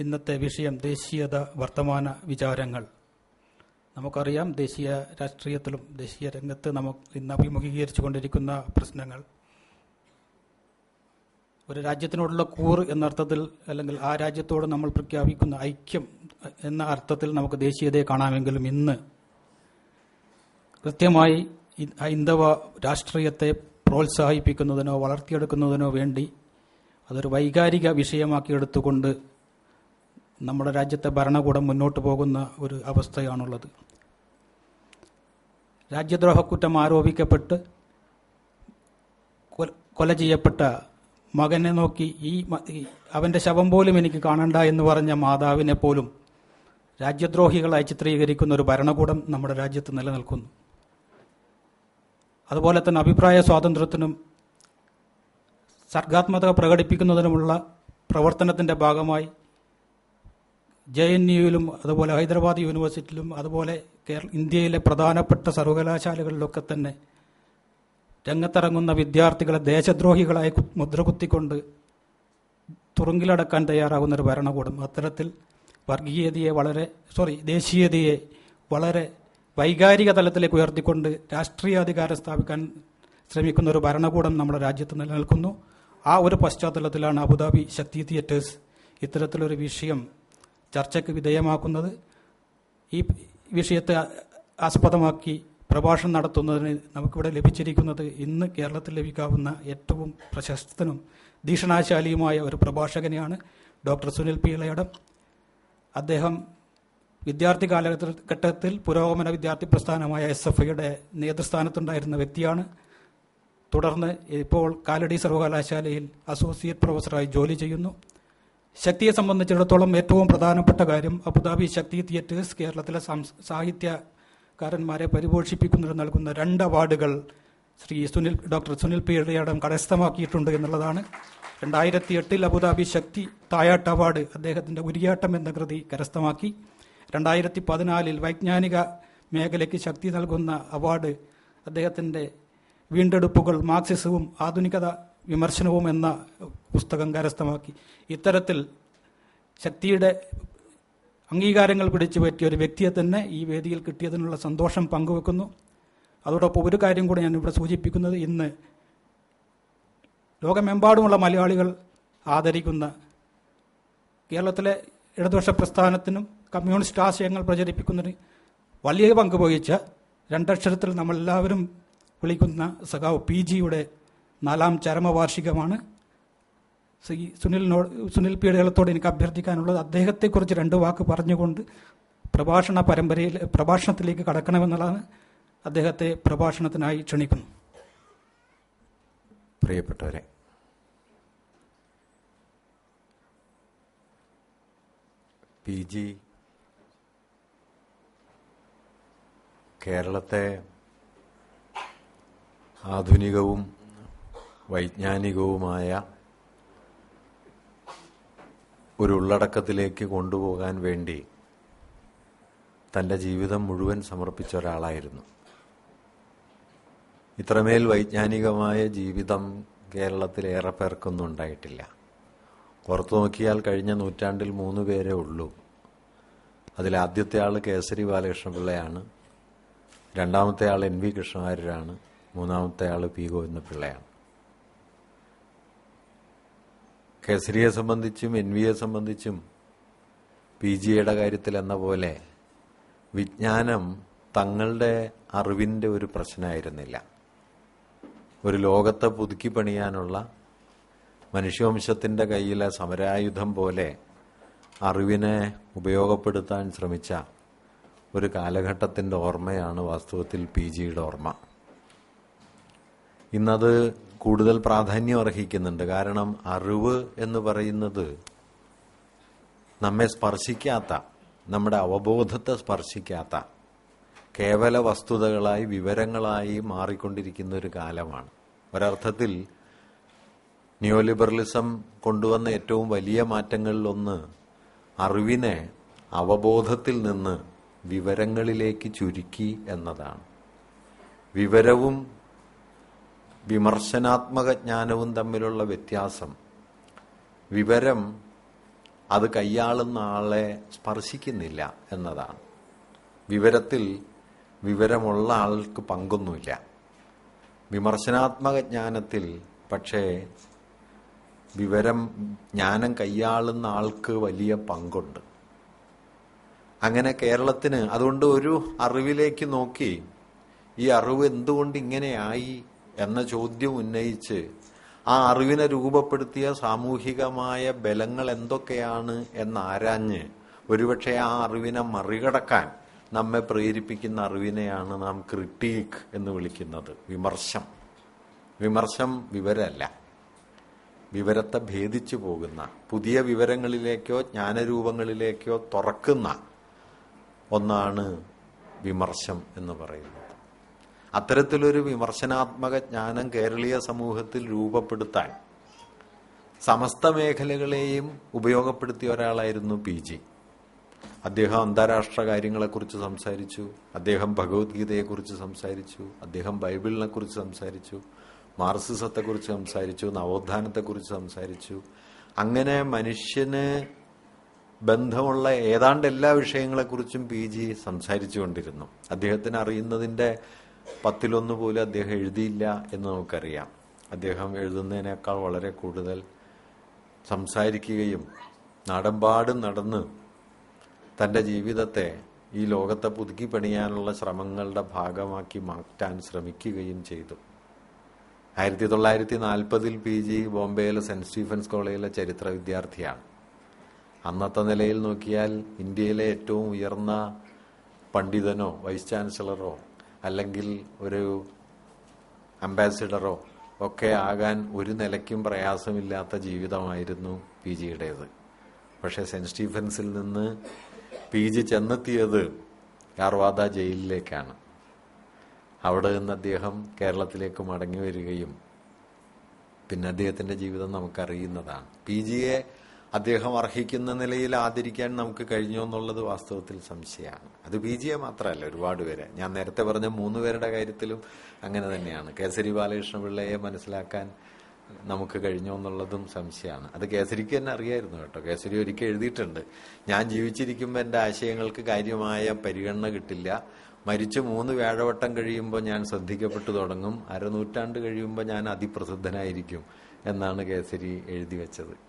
ഇന്നത്തെ വിഷയം ദേശീയത വർത്തമാന വിചാരങ്ങൾ. നമുക്കറിയാം ദേശീയ രാഷ്ട്രീയത്തിലും ദേശീയ രംഗത്ത് നമുക്ക് ഇന്ന് അഭിമുഖീകരിച്ചു കൊണ്ടിരിക്കുന്ന പ്രശ്നങ്ങൾ. ഒരു രാജ്യത്തിനോടുള്ള കൂറ് എന്നർത്ഥത്തിൽ അല്ലെങ്കിൽ ആ രാജ്യത്തോട് നമ്മൾ പ്രഖ്യാപിക്കുന്ന ഐക്യം എന്ന അർത്ഥത്തിൽ നമുക്ക് ദേശീയതയെ കാണാമെങ്കിലും ഇന്ന് കൃത്യമായി ഹൈന്ദവ രാഷ്ട്രീയത്തെ പ്രോത്സാഹിപ്പിക്കുന്നതിനോ വളർത്തിയെടുക്കുന്നതിനോ വേണ്ടി അതൊരു വൈകാരിക വിഷയമാക്കി എടുത്തുകൊണ്ട് നമ്മുടെ രാജ്യത്തെ ഭരണകൂടം മുന്നോട്ട് പോകുന്ന ഒരു അവസ്ഥയാണുള്ളത്. രാജ്യദ്രോഹക്കുറ്റം ആരോപിക്കപ്പെട്ട് കൊല- ചെയ്യപ്പെട്ട മകനെ നോക്കി ഈ അവന്റെ ശവം പോലും എനിക്ക് കാണണ്ട എന്ന് പറഞ്ഞ മാതാവിനെ പോലും രാജ്യദ്രോഹികളായി ചിത്രീകരിക്കുന്ന ഒരു ഭരണകൂടം നമ്മുടെ രാജ്യത്ത് നിലനിൽക്കുന്നു. അതുപോലെ തന്നെ അഭിപ്രായ സ്വാതന്ത്ര്യത്തിനും സർഗാത്മകത പ്രകടിപ്പിക്കുന്നതിനുമുള്ള പ്രവർത്തനത്തിന്റെ ഭാഗമായി ജെ എൻ യുയിലും അതുപോലെ ഹൈദരാബാദ് യൂണിവേഴ്സിറ്റിയിലും അതുപോലെ കേരള ഇന്ത്യയിലെ പ്രധാനപ്പെട്ട സർവകലാശാലകളിലൊക്കെ തന്നെ രംഗത്തിറങ്ങുന്ന വിദ്യാർത്ഥികളെ ദേശദ്രോഹികളായി മുദ്രകുത്തിക്കൊണ്ട് തുറുങ്കിലടക്കാൻ തയ്യാറാകുന്ന ഒരു ഭരണകൂടം. അത്തരത്തിൽ വർഗീയതയെ വളരെ സോറി ദേശീയതയെ വളരെ വൈകാരിക തലത്തിലേക്ക് ഉയർത്തിക്കൊണ്ട് രാഷ്ട്രീയ അധികാരം സ്ഥാപിക്കാൻ ശ്രമിക്കുന്ന ഒരു ഭരണകൂടം നമ്മുടെ രാജ്യത്ത് നിലനിൽക്കുന്നു. ആ ഒരു പശ്ചാത്തലത്തിലാണ് അബുദാബി ശക്തി തിയേറ്റേഴ്സ് ഇത്തരത്തിലൊരു വിഷയം ചർച്ചയ്ക്ക് വിധേയമാക്കുന്നത് ഈ വിഷയത്തെ ആസ്പദമാക്കി പ്രഭാഷണം നടത്തുന്നതിന് നമുക്കിവിടെ ലഭിച്ചിരിക്കുന്നത് ഇന്ന് കേരളത്തിൽ ലഭിക്കാവുന്ന ഏറ്റവും പ്രശസ്തനും ദീക്ഷണാശാലിയുമായ ഒരു പ്രഭാഷകനെയാണ് ഡോക്ടർ സുനിൽ പി ഇളയടം അദ്ദേഹം വിദ്യാർത്ഥി കാലഘട്ടത്തിൽ പുരോഗമന വിദ്യാർത്ഥി പ്രസ്ഥാനമായ എസ് എഫ് ഐയുടെ നേതൃസ്ഥാനത്തുണ്ടായിരുന്ന വ്യക്തിയാണ്. തുടർന്ന് ഇപ്പോൾ കാലടി സർവകലാശാലയിൽ അസോസിയേറ്റ് പ്രൊഫസറായി ജോലി ചെയ്യുന്നു. ശക്തിയെ സംബന്ധിച്ചിടത്തോളം ഏറ്റവും പ്രധാനപ്പെട്ട കാര്യം അബുദാബി ശക്തി തിയേറ്റേഴ്സ് കേരളത്തിലെ സാഹിത്യകാരന്മാരെ പരിപോഷിപ്പിക്കുന്നതിന് നൽകുന്ന രണ്ട് അവാർഡുകൾ ശ്രീ സുനിൽ ഡോക്ടർ സുനിൽ പി ഇടയാടം കരസ്ഥമാക്കിയിട്ടുണ്ട് എന്നുള്ളതാണ്. രണ്ടായിരത്തി എട്ടിൽ അബുദാബി ശക്തി തായാട്ട് അവാർഡ് അദ്ദേഹത്തിന്റെ ഉരിയാട്ടം എന്ന കൃതി കരസ്ഥമാക്കി. രണ്ടായിരത്തി പതിനാലിൽ വൈജ്ഞാനിക മേഖലയ്ക്ക് ശക്തി നൽകുന്ന അവാർഡ് അദ്ദേഹത്തിന്റെ വീണ്ടെടുപ്പുകൾ മാർക്സിസവും ആധുനികത വിമർശനവും എന്ന പുസ്തകം കരസ്ഥമാക്കി. ഇത്തരത്തിൽ ശക്തിയുടെ അംഗീകാരങ്ങൾ പിടിച്ചു പറ്റിയ ഒരു വ്യക്തിയെ തന്നെ ഈ വേദിയിൽ കിട്ടിയതിനുള്ള സന്തോഷം പങ്കുവെക്കുന്നു. അതോടൊപ്പം ഒരു കാര്യം കൂടെ ഞാനിവിടെ സൂചിപ്പിക്കുന്നത്. ഇന്ന് ലോകമെമ്പാടുമുള്ള മലയാളികൾ ആദരിക്കുന്ന കേരളത്തിലെ ഇടതുപക്ഷ പ്രസ്ഥാനത്തിനും കമ്മ്യൂണിസ്റ്റ് ആശയങ്ങൾ പ്രചരിപ്പിക്കുന്നതിന് വലിയ പങ്ക് വഹിച്ച രണ്ടക്ഷരത്തിൽ നമ്മളെല്ലാവരും വിളിക്കുന്ന സഖാവ് പി ജിയുടെ നാലാം ചരമവാർഷികമാണ്. ശ്രീ സുനിലിനോട് സുനിൽ പീഡകളത്തോട് എനിക്ക് അഭ്യർത്ഥിക്കാനുള്ളത് അദ്ദേഹത്തെക്കുറിച്ച് രണ്ട് വാക്ക് പറഞ്ഞുകൊണ്ട് പ്രഭാഷണ പരമ്പരയിൽ പ്രഭാഷണത്തിലേക്ക് കടക്കണമെന്നുള്ളതാണ് അദ്ദേഹത്തെ പ്രഭാഷണത്തിനായി ക്ഷണിക്കുന്നു. പ്രിയപ്പെട്ടവരെ പി ജി കേരളത്തെ ആധുനികവും വൈജ്ഞാനികവുമായ ഒരു ഉള്ളടക്കത്തിലേക്ക് കൊണ്ടുപോകാൻ വേണ്ടി തന്റെ ജീവിതം മുഴുവൻ സമർപ്പിച്ച ഒരാളായിരുന്നു. ഇത്രമേൽ വൈജ്ഞാനികമായ ജീവിതം കേരളത്തിൽ ഏറെ പേർക്കൊന്നും ഉണ്ടായിട്ടില്ല. പുറത്തു നോക്കിയാൽ കഴിഞ്ഞ നൂറ്റാണ്ടിൽ മൂന്ന് പേരേ ഉള്ളൂ. അതിൽ ആദ്യത്തെ ആൾ കേസരി ബാലകൃഷ്ണപിള്ളയാണ്. രണ്ടാമത്തെ ആൾ എൻ വി കൃഷ്ണവാര്യരാണ് മൂന്നാമത്തെ ആൾ പി ഗോവിന്ദപിള്ളയാണ്. കേസരിയെ സംബന്ധിച്ചും എൻ വിയെ സംബന്ധിച്ചും പി ജിയുടെ കാര്യത്തിൽ എന്ന പോലെ വിജ്ഞാനം തങ്ങളുടെ അറിവിന്റെ ഒരു പ്രശ്നമായിരുന്നില്ല. ഒരു ലോകത്തെ പുതുക്കി പണിയാനുള്ള മനുഷ്യവംശത്തിന്റെ കയ്യിലെ സമരായുധം പോലെ അറിവിനെ ഉപയോഗപ്പെടുത്താൻ ശ്രമിച്ച ഒരു കാലഘട്ടത്തിന്റെ ഓർമ്മയാണ് വാസ്തവത്തിൽ പി ജിയുടെ ഓർമ്മ. ഇന്നത് കൂടുതൽ പ്രാധാന്യം അർഹിക്കുന്നുണ്ട്. കാരണം അറിവ് എന്ന് പറയുന്നത് നമ്മെ സ്പർശിക്കാത്ത നമ്മുടെ അവബോധത്തെ സ്പർശിക്കാത്ത കേവല വസ്തുതകളായി വിവരങ്ങളായി മാറിക്കൊണ്ടിരിക്കുന്ന ഒരു കാലമാണ്. ഒരർത്ഥത്തിൽ ന്യൂലിബറലിസം കൊണ്ടുവന്ന ഏറ്റവും വലിയ മാറ്റങ്ങളിലൊന്ന് അറിവിനെ അവബോധത്തിൽ നിന്ന് വിവരങ്ങളിലേക്ക് ചുരുക്കി എന്നതാണ്. വിവരവും വിമർശനാത്മക ജ്ഞാനവും തമ്മിലുള്ള വ്യത്യാസം. വിവരം അത് കൈയാളുന്ന ആളെ സ്പർശിക്കുന്നില്ല എന്നതാണ്. വിവരത്തിൽ വിവരമുള്ള ആൾക്ക് പങ്കൊന്നുമില്ല. വിമർശനാത്മക ജ്ഞാനത്തിൽ പക്ഷേ വിവരം ജ്ഞാനം കൈയാളുന്ന ആൾക്ക് വലിയ പങ്കുണ്ട്. അങ്ങനെ കേരളത്തിന് അതുകൊണ്ട് ഒരു അറിവിലേക്ക് നോക്കി ഈ അറിവ് എന്തുകൊണ്ട് ഇങ്ങനെയായി എന്ന ചോദ്യം ഉന്നയിച്ച് ആ അറിവിനെ രൂപപ്പെടുത്തിയ സാമൂഹികമായ ബലങ്ങൾ എന്തൊക്കെയാണ് എന്നാരാഞ്ഞ് ഒരുപക്ഷെ ആ അറിവിനെ മറികടക്കാൻ നമ്മെ പ്രേരിപ്പിക്കുന്ന അറിവിനെയാണ് നാം ക്രിട്ടീക്ക് എന്ന് വിളിക്കുന്നത്. വിമർശം. വിമർശം വിവരമല്ല വിവരത്തെ ഭേദിച്ചു പോകുന്ന പുതിയ വിവരങ്ങളിലേക്കോ ജ്ഞാനരൂപങ്ങളിലേക്കോ തുറക്കുന്ന ഒന്നാണ് വിമർശം എന്ന് പറയുന്നത്. അത്തരത്തിലൊരു വിമർശനാത്മക ജ്ഞാനം കേരളീയ സമൂഹത്തിൽ രൂപപ്പെടുത്താൻ സമസ്ത മേഖലകളെയും ഉപയോഗപ്പെടുത്തിയ ഒരാളായിരുന്നു പി ജി. അദ്ദേഹം അന്താരാഷ്ട്ര കാര്യങ്ങളെക്കുറിച്ച് സംസാരിച്ചു. അദ്ദേഹം ഭഗവത്ഗീതയെക്കുറിച്ച് സംസാരിച്ചു. അദ്ദേഹം ബൈബിളിനെ കുറിച്ച് സംസാരിച്ചു. മാർസിസത്തെക്കുറിച്ച് സംസാരിച്ചു. നവോത്ഥാനത്തെക്കുറിച്ച് സംസാരിച്ചു. അങ്ങനെ മനുഷ്യന് ബന്ധമുള്ള ഏതാണ്ട് എല്ലാ വിഷയങ്ങളെക്കുറിച്ചും പി ജി സംസാരിച്ചുകൊണ്ടിരുന്നു. അദ്ദേഹത്തിന് അറിയുന്നതിന്റെ പത്തിലൊന്ന് പോലും അദ്ദേഹം എഴുതിയില്ല എന്ന് നമുക്കറിയാം. അദ്ദേഹം എഴുതുന്നതിനേക്കാൾ വളരെ കൂടുതൽ സംസാരിക്കുകയും നാടെമ്പാടും നടന്ന് തന്റെ ജീവിതത്തെ ഈ ലോകത്തെ പുതുക്കി പണിയാനുള്ള ശ്രമങ്ങളുടെ ഭാഗമാക്കി മാറ്റാൻ ശ്രമിക്കുകയും ചെയ്തു. ആയിരത്തി തൊള്ളായിരത്തി നാൽപ്പതിൽ പി ജി ബോംബെയിലെ സെന്റ് സ്റ്റീഫൻസ് കോളേജിലെ ചരിത്ര വിദ്യാർത്ഥിയാണ്. അന്നത്തെ നിലയിൽ നോക്കിയാൽ ഇന്ത്യയിലെ ഏറ്റവും ഉയർന്ന പണ്ഡിതനോ വൈസ് ചാൻസലറോ അല്ലെങ്കിൽ ഒരു അംബാസിഡറോ ഒക്കെ ആകാൻ ഒരു നിലയ്ക്കും പ്രയാസമില്ലാത്ത ജീവിതമായിരുന്നു പി ജിയുടേത്. പക്ഷേ സെന്റ് സ്റ്റീഫൻസിൽ നിന്ന് പി ജി ചെന്നെത്തിയത് യാർവാദ ജയിലിലേക്കാണ്. അവിടെ നിന്ന് അദ്ദേഹം കേരളത്തിലേക്ക് മടങ്ങി വരികയും പിന്നെ അദ്ദേഹത്തിന്റെ ജീവിതം നമുക്കറിയുന്നതാണ്. പി ജിയെ അദ്ദേഹം അർഹിക്കുന്ന നിലയിൽ ആദരിക്കാൻ നമുക്ക് കഴിഞ്ഞു എന്നുള്ളത് വാസ്തവത്തിൽ സംശയമാണ്. അത് ബി ജെ മാത്രമല്ല ഒരുപാട് പേരെ. ഞാൻ നേരത്തെ പറഞ്ഞ മൂന്ന് പേരുടെ കാര്യത്തിലും അങ്ങനെ തന്നെയാണ്. കേസരി ബാലകൃഷ്ണപിള്ളയെ മനസ്സിലാക്കാൻ നമുക്ക് കഴിഞ്ഞു എന്നുള്ളതും സംശയമാണ്. അത് കേസരിക്ക് തന്നെ അറിയായിരുന്നു കേട്ടോ. കേസരി ഒരിക്കൽ എഴുതിയിട്ടുണ്ട് ഞാൻ ജീവിച്ചിരിക്കുമ്പോൾ എന്റെ ആശയങ്ങൾക്ക് കാര്യമായ പരിഗണന കിട്ടില്ല. മരിച്ചു മൂന്ന് വ്യാഴവട്ടം കഴിയുമ്പോൾ ഞാൻ ശ്രദ്ധിക്കപ്പെട്ടു തുടങ്ങും. അരനൂറ്റാണ്ട് കഴിയുമ്പോൾ ഞാൻ അതിപ്രസിദ്ധനായിരിക്കും എന്നാണ് കേസരി എഴുതി വെച്ചത്.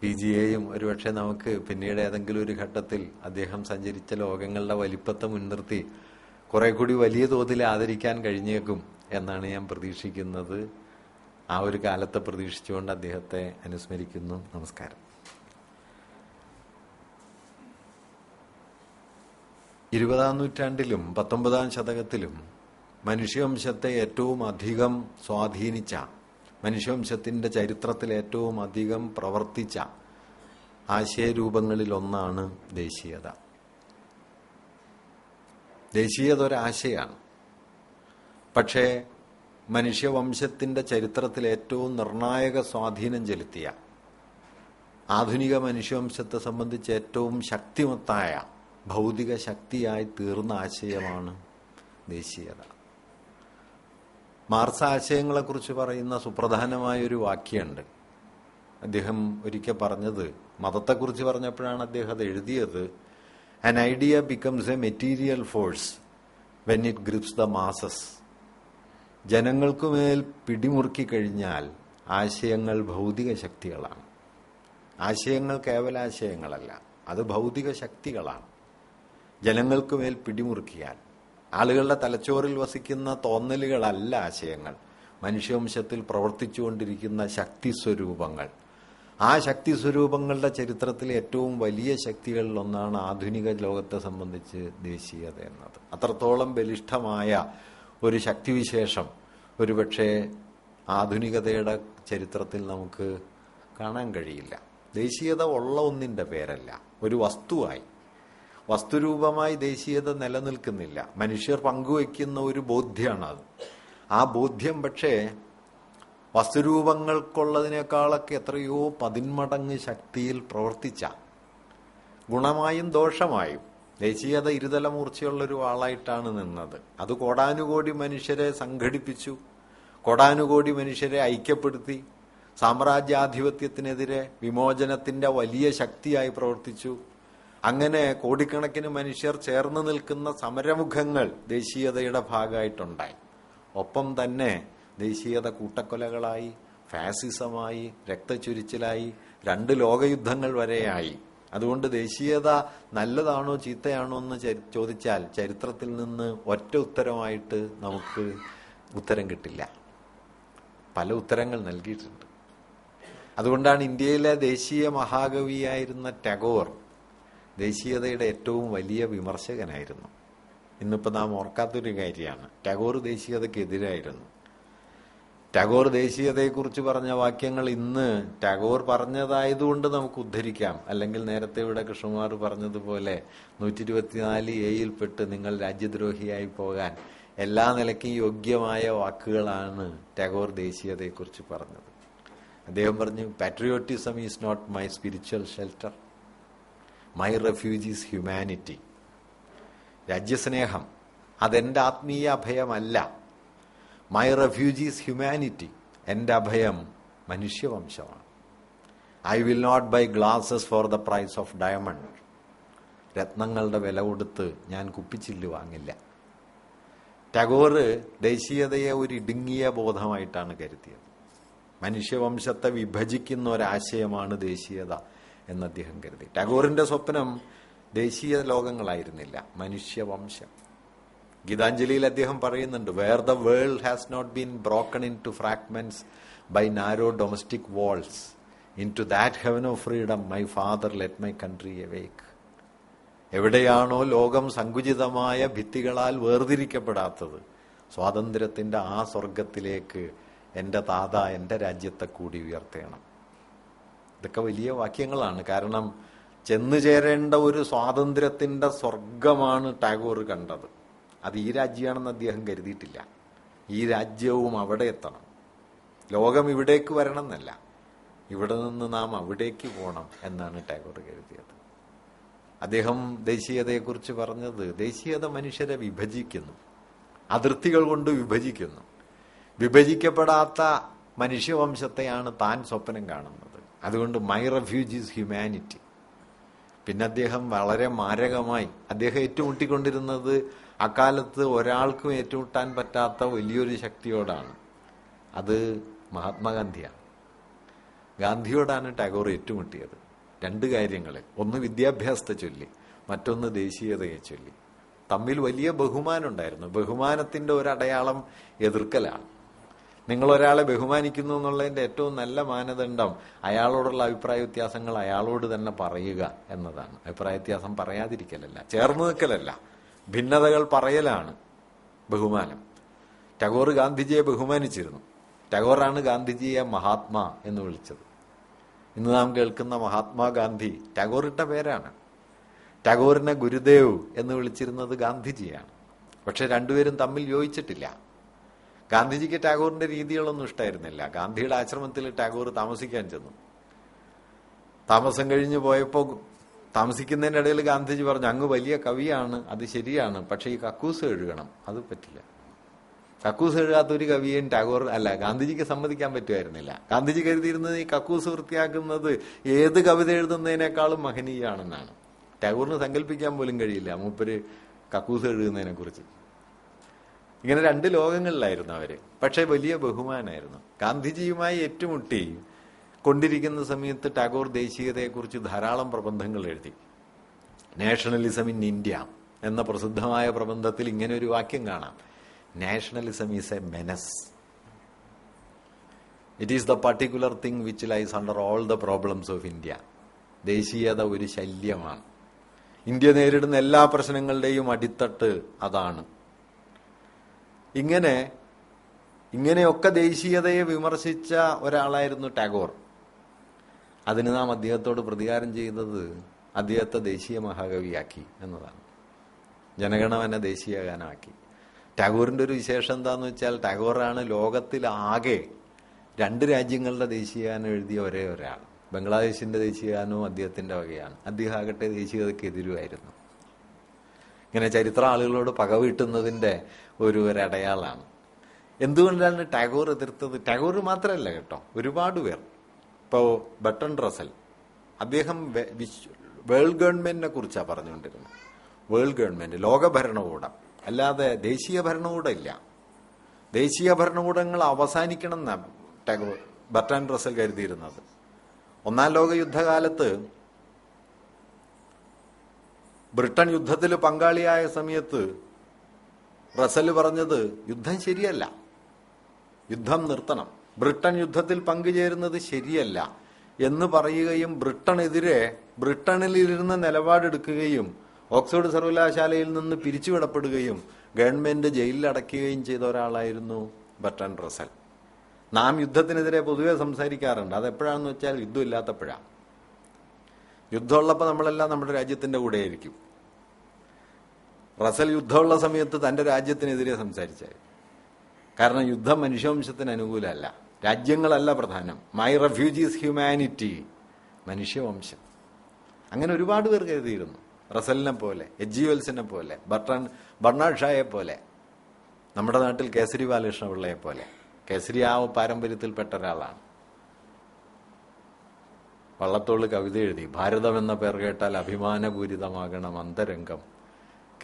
പി ജി എയും ഒരുപക്ഷെ നമുക്ക് പിന്നീട് ഏതെങ്കിലും ഒരു ഘട്ടത്തിൽ അദ്ദേഹം സഞ്ചരിച്ച ലോകങ്ങളുടെ വലിപ്പത്തെ മുൻനിർത്തി കുറെ കൂടി വലിയ തോതിൽ ആദരിക്കാൻ കഴിഞ്ഞേക്കും എന്നാണ് ഞാൻ പ്രതീക്ഷിക്കുന്നത്. ആ ഒരു കാലത്തെ പ്രതീക്ഷിച്ചുകൊണ്ട് അദ്ദേഹത്തെ അനുസ്മരിക്കുന്നു. നമസ്കാരം. ഇരുപതാം നൂറ്റാണ്ടിലും പത്തൊമ്പതാം ശതകത്തിലും മനുഷ്യവംശത്തെ ഏറ്റവും അധികം സ്വാധീനിച്ച മനുഷ്യവംശത്തിന്റെ ചരിത്രത്തിൽ ഏറ്റവും അധികം പ്രവർത്തിച്ച ആശയരൂപങ്ങളിൽ ഒന്നാണ് ദേശീയത ദേശീയത ഒരാശയാണ് പക്ഷേ മനുഷ്യവംശത്തിന്റെ ചരിത്രത്തിൽ ഏറ്റവും നിർണായക സ്വാധീനം ചെലുത്തിയ ആധുനിക മനുഷ്യവംശത്തെ സംബന്ധിച്ച് ഏറ്റവും ശക്തിമത്തായ ഭൗതിക ശക്തിയായി തീർന്ന ആശയമാണ് ദേശീയത. മാർസ് ആശയങ്ങളെക്കുറിച്ച് പറയുന്ന സുപ്രധാനമായൊരു വാക്യമുണ്ട്. അദ്ദേഹം ഒരിക്കൽ പറഞ്ഞത് മതത്തെക്കുറിച്ച് പറഞ്ഞപ്പോഴാണ് അദ്ദേഹം അത് എഴുതിയത്. An idea becomes a material force when it grips the masses ജനങ്ങൾക്കുമേൽ പിടിമുറുക്കി കഴിഞ്ഞാൽ ആശയങ്ങൾ ഭൗതിക ശക്തികളാണ്. ആശയങ്ങൾ കേവലാശയങ്ങളല്ല അത് ഭൗതിക ശക്തികളാണ്. ജനങ്ങൾക്കുമേൽ പിടിമുറുക്കിയാൽ ആളുകളുടെ തലച്ചോറിൽ വസിക്കുന്ന തോന്നലുകളല്ല ആശയങ്ങൾ. മനുഷ്യവംശത്തിൽ പ്രവർത്തിച്ചുകൊണ്ടിരിക്കുന്ന ശക്തി സ്വരൂപങ്ങൾ ആ ശക്തി സ്വരൂപങ്ങളുടെ ചരിത്രത്തിൽ ഏറ്റവും വലിയ ശക്തികളിലൊന്നാണ് ആധുനിക ലോകത്തെ സംബന്ധിച്ച് ദേശീയത എന്നത്. അത്രത്തോളം ബലിഷ്ഠമായ ഒരു ശക്തിവിശേഷം. ഒരുപക്ഷെ ആധുനികതയുടെ ചരിത്രത്തിൽ നമുക്ക് കാണാൻ കഴിയില്ല. ദേശീയത ഉള്ള ഒന്നിന്റെ പേരല്ല. ഒരു വസ്തുവായി. വസ്തുരൂപമായി ദേശീയത നിലനിൽക്കുന്നില്ല. മനുഷ്യർ പങ്കുവയ്ക്കുന്ന ഒരു ബോധ്യമാണ് അത് ആ ബോധ്യം പക്ഷേ വസ്തുരൂപങ്ങൾക്കുള്ളതിനേക്കാളൊക്കെ എത്രയോ പതിന്മടങ്ങ് ശക്തിയിൽ പ്രവർത്തിച്ച ഗുണമായും ദോഷമായും ദേശീയത ഇരുതല മൂർച്ചയുള്ള ഒരു ആളായിട്ടാണ് നിന്നത്. അത് കോടാനുകോടി മനുഷ്യരെ സംഘടിപ്പിച്ചു കോടാനുകോടി മനുഷ്യരെ ഐക്യപ്പെടുത്തി സാമ്രാജ്യാധിപത്യത്തിനെതിരെ വിമോചനത്തിന്റെ വലിയ ശക്തിയായി പ്രവർത്തിച്ചു. അങ്ങനെ കോടിക്കണക്കിന് മനുഷ്യർ ചേർന്ന് നിൽക്കുന്ന സമരമുഖങ്ങൾ ദേശീയതയുടെ ഭാഗമായിട്ടുണ്ടായി. ഒപ്പം തന്നെ ദേശീയത കൂട്ടക്കൊലകളായി ഫാസിസമായി രക്തചുരിച്ചിലായി രണ്ട് ലോകയുദ്ധങ്ങൾ വരെയായി. അതുകൊണ്ട് ദേശീയത നല്ലതാണോ ചീത്തയാണോ എന്ന് ചോദിച്ചാൽ ചരിത്രത്തിൽ നിന്ന് ഒറ്റ ഉത്തരമായിട്ട് നമുക്ക് ഉത്തരം കിട്ടില്ല. പല ഉത്തരങ്ങൾ നൽകിയിട്ടുണ്ട്. അതുകൊണ്ടാണ് ഇന്ത്യയിലെ ദേശീയ മഹാകവിയായിരുന്ന ടാഗോർ ദേശീയതയുടെ ഏറ്റവും വലിയ വിമർശകനായിരുന്നു. ഇന്നിപ്പോൾ നാം ഓർക്കാത്തൊരു കാര്യമാണ്. ടാഗോർ ദേശീയതയ്ക്കെതിരായിരുന്നു. ടാഗോർ ദേശീയതയെക്കുറിച്ച് പറഞ്ഞ വാക്യങ്ങൾ ഇന്ന് ടാഗോർ പറഞ്ഞതായതുകൊണ്ട് നമുക്ക് ഉദ്ധരിക്കാം. അല്ലെങ്കിൽ നേരത്തെ ഇവിടെ കൃഷ്ണകുമാർ പറഞ്ഞതുപോലെ നൂറ്റി ഇരുപത്തിനാല് എയിൽപ്പെട്ട് നിങ്ങൾ രാജ്യദ്രോഹിയായി പോകാൻ എല്ലാ നിലയ്ക്കും യോഗ്യമായ വാക്കുകളാണ് ടാഗോർ ദേശീയതയെക്കുറിച്ച് പറഞ്ഞത്. അദ്ദേഹം പറഞ്ഞു patriotism is not my spiritual shelter my refuge is humanity രാജ്യസ്നേഹം അതെന്റെ ആത്മീയ അഭയമല്ല. മൈ റെഫ്യൂജ് ഈസ് ഹ്യൂമാനിറ്റി എന്റെ അഭയം മനുഷ്യവംശമാണ്. I will not buy glasses for the price of diamond രത്നങ്ങളുടെ വില കൊടുത്ത് ഞാൻ കുപ്പിച്ചില്ല് വാങ്ങില്ല. ടാഗോർ ദേശീയതയെ ഒരു ഇടുങ്ങിയ ബോധമായിട്ടാണ് കരുതിയത്. മനുഷ്യവംശത്തെ വിഭജിക്കുന്ന ഒരാശയമാണ് ദേശീയത. എന്ന് അദ്ദേഹം കരുതി. ടാഗോറിന്റെ സ്വപ്നം ദേശീയ ലോകങ്ങളായിരുന്നില്ല മനുഷ്യവംശം. ഗീതാഞ്ജലിയിൽ അദ്ദേഹം പറയുന്നുണ്ട് where the world has not been broken into fragments by narrow domestic walls into that heaven of freedom my father let my country awake എവിടെയാണോ ലോകം സങ്കുചിതമായ ഭിത്തികളാൽ വേർതിരിക്കപ്പെടാത്തത് സ്വാതന്ത്ര്യത്തിന്റെ ആ സ്വർഗത്തിലേക്ക് എന്റെ താത എന്റെ രാജ്യത്തെ കൂടി ഉയർത്തണം. ഇതൊക്കെ വലിയ വാക്യങ്ങളാണ്. കാരണം ചെന്നു ചേരേണ്ട ഒരു സ്വാതന്ത്ര്യത്തിന്റെ സ്വർഗമാണ് ടാഗോർ കണ്ടത്. അത് ഈ രാജ്യമാണെന്ന് അദ്ദേഹം കരുതിയിട്ടില്ല. ഈ രാജ്യവും അവിടെ എത്തണം. ലോകം ഇവിടേക്ക് വരണം എന്നല്ല ഇവിടെ നിന്ന് നാം അവിടേക്ക് പോകണം എന്നാണ് ടാഗോർ കരുതിയത്. അദ്ദേഹം ദേശീയതയെക്കുറിച്ച് പറഞ്ഞത് ദേശീയത മനുഷ്യരെ വിഭജിക്കുന്നു. അതിർത്തികൾ കൊണ്ട് വിഭജിക്കുന്നു. വിഭജിക്കപ്പെടാത്ത മനുഷ്യവംശത്തെയാണ് താൻ സ്വപ്നം കാണുന്നത്. അതുകൊണ്ട് മൈ റെഫ്യൂജ് ഈസ് ഹ്യൂമാനിറ്റി. പിന്നെ അദ്ദേഹം വളരെ മാരകമായി അദ്ദേഹം ഏറ്റുമുട്ടിക്കൊണ്ടിരുന്നത് അക്കാലത്ത് ഒരാൾക്കും ഏറ്റുമുട്ടാൻ പറ്റാത്ത വലിയൊരു ശക്തിയോടാണ്. അത് മഹാത്മാഗാന്ധിയാണ്. ഗാന്ധിയോടാണ് ടാഗോർ ഏറ്റുമുട്ടിയത്. രണ്ട് കാര്യങ്ങൾ. ഒന്ന് വിദ്യാഭ്യാസത്തെ ചൊല്ലി മറ്റൊന്ന് ദേശീയതയെ ചൊല്ലി. തമ്മിൽ വലിയ ബഹുമാനം ഉണ്ടായിരുന്നു ബഹുമാനത്തിന്റെ ഒരടയാളം എതിർക്കലാണ്. നിങ്ങൾ ഒരാളെ ബഹുമാനിക്കുന്നു എന്നുള്ളതിന്റെ ഏറ്റവും നല്ല മാനദണ്ഡം അയാളോടുള്ള അഭിപ്രായ വ്യത്യാസങ്ങൾ അയാളോട് തന്നെ പറയുക എന്നതാണ്. അഭിപ്രായ വ്യത്യാസം പറയാതിരിക്കലല്ല ചേർന്ന് നിൽക്കലല്ല. ഭിന്നതകൾ പറയലാണ് ബഹുമാനം. ടാഗോർ ഗാന്ധിജിയെ ബഹുമാനിച്ചിരുന്നു. ടാഗോറാണ് ഗാന്ധിജിയെ മഹാത്മാ എന്ന് വിളിച്ചത്. ഇന്ന് നാം കേൾക്കുന്ന മഹാത്മാഗാന്ധി ടാഗോറിട്ട പേരാണ്. ടാഗോറിനെ ഗുരുദേവ് എന്ന് വിളിച്ചിരുന്നത് ഗാന്ധിജിയാണ്. പക്ഷെ രണ്ടുപേരും തമ്മിൽ യോജിച്ചിട്ടില്ല. ഗാന്ധിജിക്ക് ടാഗോറിന്റെ രീതികളൊന്നും ഇഷ്ടമായിരുന്നില്ല ഗാന്ധിയുടെ ആശ്രമത്തിൽ ടാഗോർ താമസിക്കാൻ ചെന്നു. താമസം കഴിഞ്ഞ് പോയപ്പോൾ താമസിക്കുന്നതിന്റെ ഇടയിൽ ഗാന്ധിജി പറഞ്ഞു അങ്ങ് വലിയ കവിയാണ് അത് ശരിയാണ് പക്ഷെ ഈ കക്കൂസ് എഴുകണം അത് പറ്റില്ല. കക്കൂസ് എഴുതാത്ത ഒരു കവിയും ടാഗോർ അല്ല ഗാന്ധിജിക്ക് സമ്മതിക്കാൻ പറ്റുമായിരുന്നില്ല. ഗാന്ധിജി കരുതിയിരുന്നത് ഈ കക്കൂസ് വൃത്തിയാക്കുന്നത് ഏത് കവിത എഴുതുന്നതിനേക്കാളും മഹനീയാണെന്നാണ്. ടാഗോറിന് സങ്കല്പിക്കാൻ പോലും കഴിയില്ല മൂപ്പര് കക്കൂസ് എഴുതുന്നതിനെ കുറിച്ച് ഇങ്ങനെ രണ്ട് ലോകങ്ങളിലായിരുന്നു അവർ. പക്ഷെ വലിയ ബഹുമാനായിരുന്നു. ഗാന്ധിജിയുമായി ഏറ്റുമുട്ടി കൊണ്ടിരിക്കുന്ന സമയത്ത് ടാഗോർ ദേശീയതയെക്കുറിച്ച് ധാരാളം പ്രബന്ധങ്ങൾ എഴുതി. നാഷണലിസം ഇൻ ഇന്ത്യ എന്ന പ്രസിദ്ധമായ പ്രബന്ധത്തിൽ ഇങ്ങനെ ഒരു വാക്യം കാണാം. Nationalism is a menace it is the particular thing which lies under all the problems of India ദേശീയത ഒരു ശല്യമാണ്. ഇന്ത്യ നേരിടുന്ന എല്ലാ പ്രശ്നങ്ങളുടെയും അടിത്തട്ട് അതാണ്. ഇങ്ങനെ ഇങ്ങനെയൊക്കെ ദേശീയതയെ വിമർശിച്ച ഒരാളായിരുന്നു ടാഗോർ. അതിന് നാം അദ്ദേഹത്തോട് പ്രതികാരം ചെയ്തത് അദ്ദേഹത്തെ ദേശീയ മഹാകവിയാക്കി എന്നതാണ്. ജനഗണമന ദേശീയ ഗാനമാക്കി ടാഗോറിന്റെ ഒരു വിശേഷം എന്താന്ന് വെച്ചാൽ ടാഗോറാണ് ലോകത്തിലാകെ രണ്ട് രാജ്യങ്ങളുടെ ദേശീയഗാനം എഴുതിയ ഒരേ ഒരാൾ. ബംഗ്ലാദേശിന്റെ ദേശീയഗാനവും അദ്ദേഹത്തിന്റെ വകയാണ്. അദ്ദേഹം ആകട്ടെ ദേശീയതയ്ക്ക് എതിരുമായിരുന്നു ഇങ്ങനെ ചരിത്ര ആളുകളോട് പകവീട്ടുന്നതിന്റെ ഒരു ഒരടയാളാണ്. എന്തുകൊണ്ടാണ് ടാഗോർ എതിർത്തത്? ടാഗോർ മാത്രമല്ല കേട്ടോ ഒരുപാട് പേർ. ഇപ്പോൾ ബട്ടൺ റസൽ അദ്ദേഹം വേൾഡ് ഗവൺമെന്റിനെ കുറിച്ചാണ് പറഞ്ഞുകൊണ്ടിരുന്നത്. വേൾഡ് ഗവൺമെന്റ് ലോക ഭരണകൂടം. അല്ലാതെ ദേശീയ ഭരണകൂടം ഇല്ല. ദേശീയ ഭരണകൂടങ്ങൾ അവസാനിക്കണം എന്നാണ് ടാഗോർ ബട്ടൺ റസൽ കരുതിയിരുന്നത്. ഒന്നാം ലോക യുദ്ധകാലത്ത് ബ്രിട്ടൻ യുദ്ധത്തിൽ പങ്കാളിയായ സമയത്ത് റസൽ പറഞ്ഞത് യുദ്ധം ശരിയല്ല. യുദ്ധം നിർത്തണം. ബ്രിട്ടൻ യുദ്ധത്തിൽ പങ്കുചേരുന്നത് ശരിയല്ല എന്ന് പറയുകയും ബ്രിട്ടനെതിരെ ബ്രിട്ടനിലിരുന്ന് നിലപാടെടുക്കുകയും ഓക്സ്ഫോർഡ് സർവകലാശാലയിൽ നിന്ന് പിരിച്ചുവിടപ്പെടുകയും ഗവൺമെന്റ് ജയിലിൽ അടയ്ക്കുകയും ചെയ്ത ഒരാളായിരുന്നു ബർട്ടൺ റസൽ. നാം യുദ്ധത്തിനെതിരെ പൊതുവെ സംസാരിക്കാറുണ്ട്. അതെപ്പോഴാണെന്ന് വെച്ചാൽ യുദ്ധം ഇല്ലാത്തപ്പോഴാണ് യുദ്ധമുള്ളപ്പോൾ നമ്മളെല്ലാം നമ്മുടെ രാജ്യത്തിന്റെ കൂടെയായിരിക്കും. റസൽ യുദ്ധമുള്ള സമയത്ത് തന്റെ രാജ്യത്തിനെതിരെ സംസാരിച്ചത് കാരണം യുദ്ധം മനുഷ്യവംശത്തിന് അനുകൂലമല്ല. രാജ്യങ്ങളല്ല പ്രധാനം. മൈ റെഫ്യൂജീസ് ഹ്യൂമാനിറ്റി മനുഷ്യവംശം. അങ്ങനെ ഒരുപാട് പേർ കരുതിയിരുന്നു. റസലിനെ പോലെ എജ് വെൽസിനെ പോലെ ബർട്ടൺ ബർണാഡ് ഷായെ പോലെ നമ്മുടെ നാട്ടിൽ കേസരി ബാലകൃഷ്ണപിള്ളയെ പോലെ. കേസരി ആ പാരമ്പര്യത്തിൽപ്പെട്ട ഒരാളാണ്. വള്ളത്തോൾ കവിത എഴുതി ഭാരതം എന്ന പേർ കേട്ടാൽ അഭിമാനപൂരിതമാകണം അന്തരംഗം.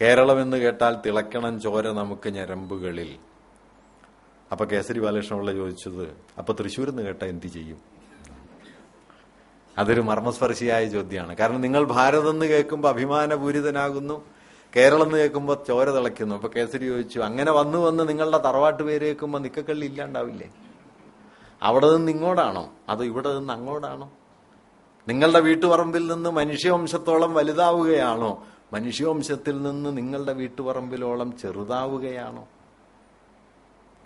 കേരളം എന്ന് കേട്ടാൽ തിളക്കണം ചോര നമുക്ക് ഞരമ്പുകളിൽ. അപ്പൊ കേസരി ബാലകൃഷ്ണപിള്ള ചോദിച്ചത് അപ്പൊ തൃശ്ശൂർ എന്ന് കേട്ടാൽ എന്ത് ചെയ്യും? അതൊരു മർമ്മസ്പർശിയായ ചോദ്യമാണ്. കാരണം നിങ്ങൾ ഭാരതം എന്ന് കേൾക്കുമ്പോൾ അഭിമാനപൂരിതനാകുന്നു കേരളം എന്ന് കേൾക്കുമ്പോൾ ചോര തിളയ്ക്കുന്നു. അപ്പൊ കേസരി ചോദിച്ചു അങ്ങനെ വന്നു വന്ന് നിങ്ങളുടെ തറവാട്ട് പേര് കേൾക്കുമ്പോൾ നിക്കക്കള്ളി ഇല്ലാണ്ടാവില്ലേ? അവിടെ നിന്ന് ഇങ്ങോട്ടാണോ അതോ ഇവിടെ നിന്ന് അങ്ങോട്ടാണോ നിങ്ങളുടെ വീട്ടുപറമ്പിൽ നിന്ന് മനുഷ്യവംശത്തോളം വലുതാവുകയാണോ? മനുഷ്യവംശത്തിൽ നിന്ന് നിങ്ങളുടെ വീട്ടുപറമ്പിലോളം ചെറുതാവുകയാണോ?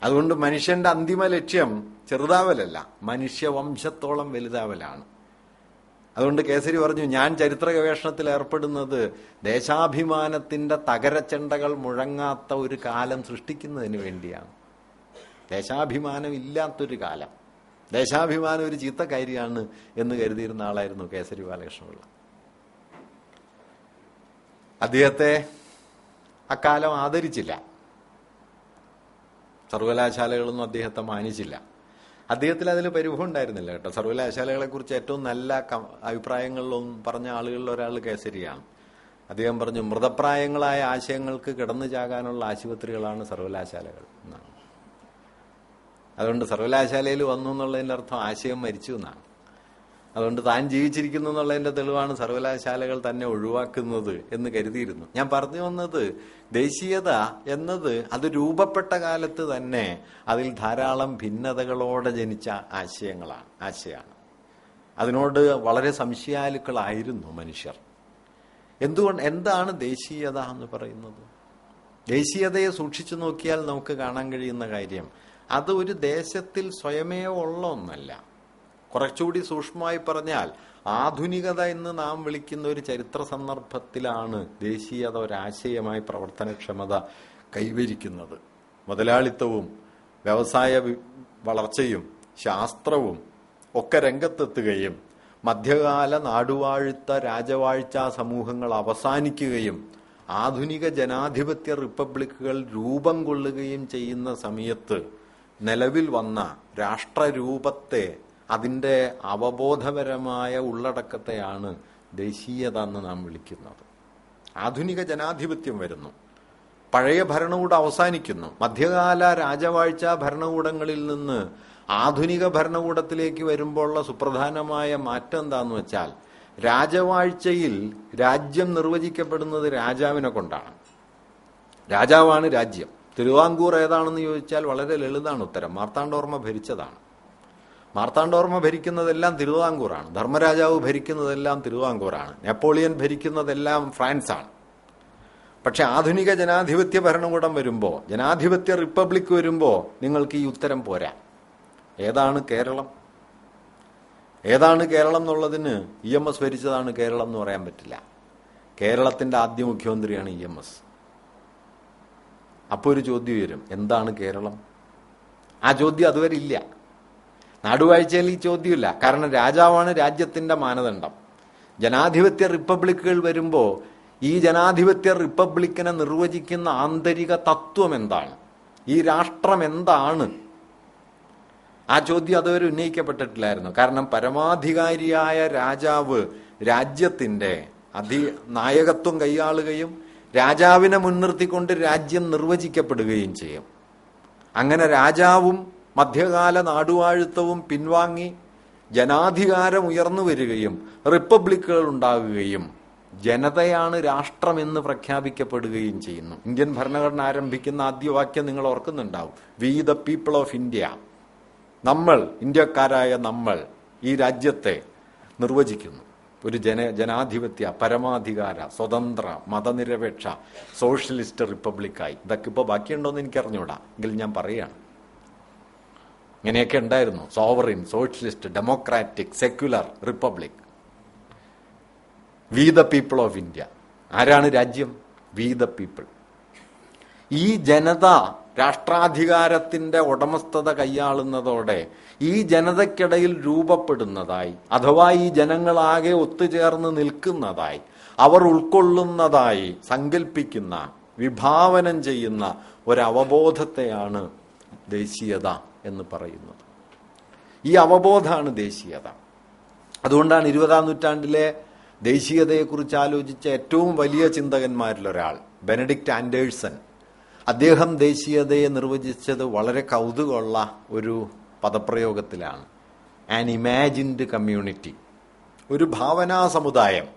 അതുകൊണ്ട് മനുഷ്യന്റെ അന്തിമ ലക്ഷ്യം ചെറുതാവലല്ല. മനുഷ്യവംശത്തോളം വലുതാവലാണ്. അതുകൊണ്ട് കേസരി പറഞ്ഞു ഞാൻ ചരിത്ര ഗവേഷണത്തിൽ ഏർപ്പെടുന്നത് ദേശാഭിമാനത്തിന്റെ തകരച്ചെണ്ടകൾ മുഴങ്ങാത്ത ഒരു കാലം സൃഷ്ടിക്കുന്നതിന് വേണ്ടിയാണ്. ദേശാഭിമാനം ഇല്ലാത്തൊരു കാലം. ദേശാഭിമാനം ഒരു ചീത്ത കാര്യമാണ് എന്ന് കരുതിയിരുന്ന ആളായിരുന്നു കേസരി ബാലകൃഷ്ണപിള്ള. അദ്ദേഹത്തെ അക്കാലം ആദരിച്ചില്ല. സർവകലാശാലകളൊന്നും അദ്ദേഹത്തെ മാനിച്ചില്ല. അദ്ദേഹത്തിൽ അതിൽ പരിഭവം ഉണ്ടായിരുന്നില്ല കേട്ടോ. സർവകലാശാലകളെ കുറിച്ച് ഏറ്റവും നല്ല അഭിപ്രായങ്ങളിലൊന്നും പറഞ്ഞ ആളുകളിൽ ഒരാൾ കേസരിയാണ്. അദ്ദേഹം പറഞ്ഞു മൃതപ്രായങ്ങളായ ആശയങ്ങൾക്ക് കിടന്നു ചാകാനുള്ള ആശുപത്രികളാണ് സർവകലാശാലകൾ എന്നാണ്. അതുകൊണ്ട് സർവകലാശാലയിൽ വന്നു എന്നുള്ളതിന്റെ അർത്ഥം ആശയം മരിച്ചു എന്നാണ്. അതുകൊണ്ട് താൻ ജീവിച്ചിരിക്കുന്നു എന്നുള്ളതിന്റെ തെളിവാണ് സർവകലാശാലകൾ തന്നെ ഒഴിവാക്കുന്നത് എന്ന് കരുതിയിരുന്നു. ഞാൻ പറഞ്ഞു വന്നത് ദേശീയത എന്നത് അത് രൂപപ്പെട്ട കാലത്ത് തന്നെ അതിൽ ധാരാളം ഭിന്നതകളോടെ ജനിച്ച ആശയങ്ങളാണ് ആശയമാണ് അതിനോട് വളരെ സംശയാലുക്കളായിരുന്നു മനുഷ്യർ. എന്തുകൊണ്ട് എന്താണ് ദേശീയത എന്ന് പറയുന്നത്? ദേശീയതയെ സൂക്ഷിച്ചു നോക്കിയാൽ നമുക്ക് കാണാൻ കഴിയുന്ന കാര്യം അത് ഒരു ദേശത്തിൽ സ്വയമേ ഉള്ള ഒന്നല്ല. കുറച്ചുകൂടി സൂക്ഷ്മമായി പറഞ്ഞാൽ ആധുനികത എന്ന് നാം വിളിക്കുന്ന ഒരു ചരിത്ര സന്ദർഭത്തിലാണ് ദേശീയത ഒരാശയമായി പ്രവർത്തനക്ഷമത കൈവരിക്കുന്നത്. മുതലാളിത്തവും വ്യവസായ വളർച്ചയും ശാസ്ത്രവും ഒക്കെ രംഗത്തെത്തുകയും മധ്യകാല നാടുവാഴ്ത്ത രാജവാഴ്ചാ സമൂഹങ്ങൾ അവസാനിക്കുകയും ആധുനിക ജനാധിപത്യ റിപ്പബ്ലിക്കുകൾ രൂപം കൊള്ളുകയും ചെയ്യുന്ന സമയത്ത് നിലവിൽ വന്ന രാഷ്ട്രരൂപത്തെ അതിന്റെ അവബോധപരമായ ഉള്ളടക്കത്തെയാണ് ദേശീയത എന്ന് നാം വിളിക്കുന്നത്. ആധുനിക ജനാധിപത്യം വരുന്നു. പഴയ ഭരണകൂടം അവസാനിക്കുന്നു. മധ്യകാല രാജവാഴ്ച ഭരണകൂടങ്ങളിൽ നിന്ന് ആധുനിക ഭരണകൂടത്തിലേക്ക് വരുമ്പോഴുള്ള സുപ്രധാനമായ മാറ്റം എന്താന്ന് വെച്ചാൽ രാജവാഴ്ചയിൽ രാജ്യം നിർവചിക്കപ്പെടുന്നത് രാജാവിനെ കൊണ്ടാണ്. രാജാവാണ് രാജ്യം. തിരുവാങ്കൂർ ഏതാണെന്ന് ചോദിച്ചാൽ വളരെ ലളിതാണ് ഉത്തരം. മാർത്താണ്ഡോർമ്മ ഭരിച്ചതാണ്. മാർത്താണ്ഡോർമ്മ ഭരിക്കുന്നതെല്ലാം തിരുവിതാംകൂറാണ്. ധർമ്മരാജാവ് ഭരിക്കുന്നതെല്ലാം തിരുവിതാംകൂറാണ്. നെപ്പോളിയൻ ഭരിക്കുന്നതെല്ലാം ഫ്രാൻസാണ്. പക്ഷെ ആധുനിക ജനാധിപത്യ ഭരണകൂടം വരുമ്പോൾ ജനാധിപത്യ റിപ്പബ്ലിക് വരുമ്പോൾ നിങ്ങൾക്ക് ഈ ഉത്തരം പോരാ. ഏതാണ് കേരളം? ഏതാണ് കേരളം എന്നുള്ളതിന് ഇ എം എസ് ഭരിച്ചതാണ് കേരളം എന്ന് പറയാൻ പറ്റില്ല. കേരളത്തിന്റെ ആദ്യ മുഖ്യമന്ത്രിയാണ് ഇ എം എസ്. അപ്പോൾ ഒരു ചോദ്യം വരും എന്താണ് കേരളം? ആ ചോദ്യം അതുവരെ ഇല്ല. നാടുവാഴ്ചയിൽ ഈ ചോദ്യമില്ല. കാരണം രാജാവാണ് രാജ്യത്തിന്റെ മാനദണ്ഡം. ജനാധിപത്യ റിപ്പബ്ലിക്കുകൾ വരുമ്പോൾ ഈ ജനാധിപത്യ റിപ്പബ്ലിക്കിനെ നിർവചിക്കുന്ന ആന്തരിക തത്വം എന്താണ്? ഈ രാഷ്ട്രം എന്താണ്? ആ ചോദ്യം അതുവരെ ഉന്നയിക്കപ്പെട്ടിട്ടില്ലായിരുന്നു. കാരണം പരമാധികാരിയായ രാജാവ് രാജ്യത്തിന്റെ അധി നായകത്വം കൈയാളുകയും രാജാവിനെ മുൻനിർത്തിക്കൊണ്ട് രാജ്യം നിർവചിക്കപ്പെടുകയും ചെയ്യും. അങ്ങനെ രാജാവും മധ്യകാല നാടുവാഴുത്തവും പിൻവാങ്ങി ജനാധികാരം ഉയർന്നു വരികയും റിപ്പബ്ലിക്കുകൾ ഉണ്ടാകുകയും ജനതയാണ് രാഷ്ട്രമെന്ന് പ്രഖ്യാപിക്കപ്പെടുകയും ചെയ്യുന്നു. ഇന്ത്യൻ ഭരണഘടന ആരംഭിക്കുന്ന ആദ്യ വാക്യം നിങ്ങൾ ഓർക്കുന്നുണ്ടാവും. We the people of India നമ്മൾ ഇന്ത്യക്കാരായ നമ്മൾ ഈ രാജ്യത്തെ നിർവചിക്കുന്നു. ഒരു ജന ജനാധിപത്യ പരമാധികാര സ്വതന്ത്ര മതനിരപേക്ഷ സോഷ്യലിസ്റ്റ് റിപ്പബ്ലിക്കായി. ഇതൊക്കെ ഇപ്പോൾ ബാക്കിയുണ്ടോയെന്ന് എനിക്കറിഞ്ഞൂടാ. എങ്കിൽ ഞാൻ പറയുകയാണ് ഇങ്ങനെയൊക്കെ ഉണ്ടായിരുന്നു. Sovereign socialist democratic secular republic. We the people of India. ആരാണ് രാജ്യം? We the people. ഈ ജനത രാഷ്ട്രാധികാരത്തിന്റെ ഉടമസ്ഥത കൈയാളുന്നതോടെ ഈ ജനതയ്ക്കിടയിൽ രൂപപ്പെടുന്നതായി അഥവാ ഈ ജനങ്ങളാകെ ഒത്തുചേർന്ന് നിൽക്കുന്നതായി അവർ ഉൾക്കൊള്ളുന്നതായി സങ്കല്പിക്കുന്ന വിഭാവനം ചെയ്യുന്ന ഒരവബോധത്തെയാണ് ദേശീയത എന്ന് പറയുന്നത്. ഈ അവബോധമാണ് ദേശീയത. അതുകൊണ്ടാണ് ഇരുപതാം നൂറ്റാണ്ടിലെ ദേശീയതയെക്കുറിച്ച് ആലോചിച്ച ഏറ്റവും വലിയ ചിന്തകന്മാരിലൊരാൾ ബെനഡിക്റ്റ് ആൻഡേഴ്സൺ. അദ്ദേഹം ദേശീയതയെ നിർവചിച്ചത് വളരെ കൗതുകമുള്ള ഒരു പദപ്രയോഗത്തിലാണ്. ആൻ ഇമാജിൻഡ് കമ്മ്യൂണിറ്റി ഒരു ഭാവനാ സമുദായം.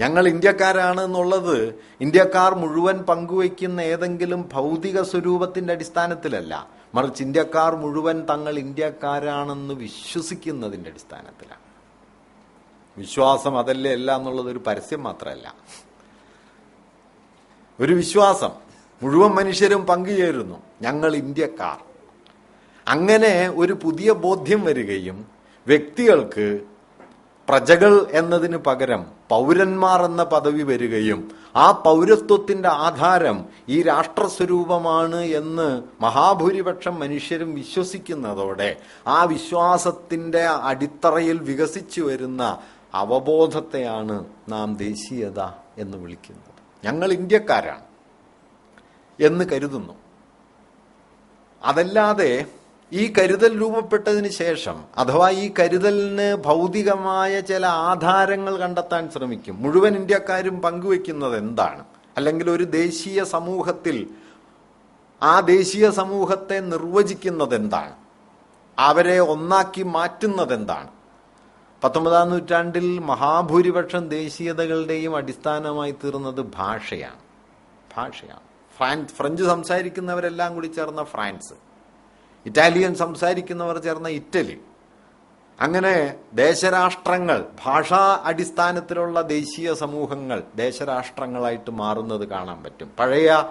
ഞങ്ങൾ ഇന്ത്യക്കാരാണ് എന്നുള്ളത് ഇന്ത്യക്കാർ മുഴുവൻ പങ്കുവയ്ക്കുന്ന ഏതെങ്കിലും ഭൗതിക സ്വരൂപത്തിന്റെ അടിസ്ഥാനത്തിലല്ല. മറിച്ച് ഇന്ത്യക്കാർ മുഴുവൻ തങ്ങൾ ഇന്ത്യക്കാരാണെന്ന് വിശ്വസിക്കുന്നതിന്റെ അടിസ്ഥാനത്തിലാണ്. വിശ്വാസം അതല്ലേ അല്ല എന്നുള്ളത് ഒരു പരസ്യം മാത്രമല്ല. ഒരു വിശ്വാസം. മുഴുവൻ മനുഷ്യരും പങ്കുചേരുന്നു. ഞങ്ങൾ ഇന്ത്യക്കാർ. അങ്ങനെ ഒരു പുതിയ ബോധ്യം വരികയും വ്യക്തികൾക്ക് പ്രജകൾ എന്നതിന് പകരം പൗരന്മാർ എന്ന പദവി വരികയും ആ പൗരത്വത്തിന്റെ ആധാരം ഈ രാഷ്ട്രസ്വരൂപമാണ് എന്ന് മഹാഭൂരിപക്ഷം മനുഷ്യരും വിശ്വസിക്കുന്നതോടെ ആ വിശ്വാസത്തിന്റെ അടിത്തറയിൽ വികസിച്ചു വരുന്ന അവബോധത്തെയാണ് നാം ദേശീയത എന്ന് വിളിക്കുന്നത്. ഞങ്ങൾ ഇന്ത്യക്കാരാണ്. എന്ന് കരുതുന്നു. അതല്ലാതെ ഈ കരുതൽ രൂപപ്പെട്ടതിന് ശേഷം അഥവാ ഈ കരുതലിന് ഭൗതികമായ ചില ആധാരങ്ങൾ കണ്ടെത്താൻ ശ്രമിക്കും. മുഴുവൻ ഇന്ത്യക്കാരും പങ്കുവെക്കുന്നത് എന്താണ്? അല്ലെങ്കിൽ ഒരു ദേശീയ സമൂഹത്തിൽ ആ ദേശീയ സമൂഹത്തെ നിർവചിക്കുന്നത് എന്താണ്? അവരെ ഒന്നാക്കി മാറ്റുന്നത് എന്താണ്? പത്തൊമ്പതാം നൂറ്റാണ്ടിൽ മഹാഭൂരിപക്ഷം ദേശീയതകളുടെയും അടിസ്ഥാനമായി തീർന്നത് ഭാഷയാണ്. ഭാഷയാണ്. ഫ്രാൻസ് ഫ്രഞ്ച് സംസാരിക്കുന്നവരെല്ലാം കൂടി ചേർന്ന ഫ്രാൻസ്. ഇറ്റാലിയൻ സംസാരിക്കുന്നവർ ചേർന്ന ഇറ്റലി. അങ്ങനെ ദേശരാഷ്ട്രങ്ങൾ ഭാഷാ അടിസ്ഥാനത്തിലുള്ള ദേശീയ സമൂഹങ്ങൾ ദേശരാഷ്ട്രങ്ങളായിട്ട് മാറുന്നത് കാണാൻ പറ്റും. പഴയ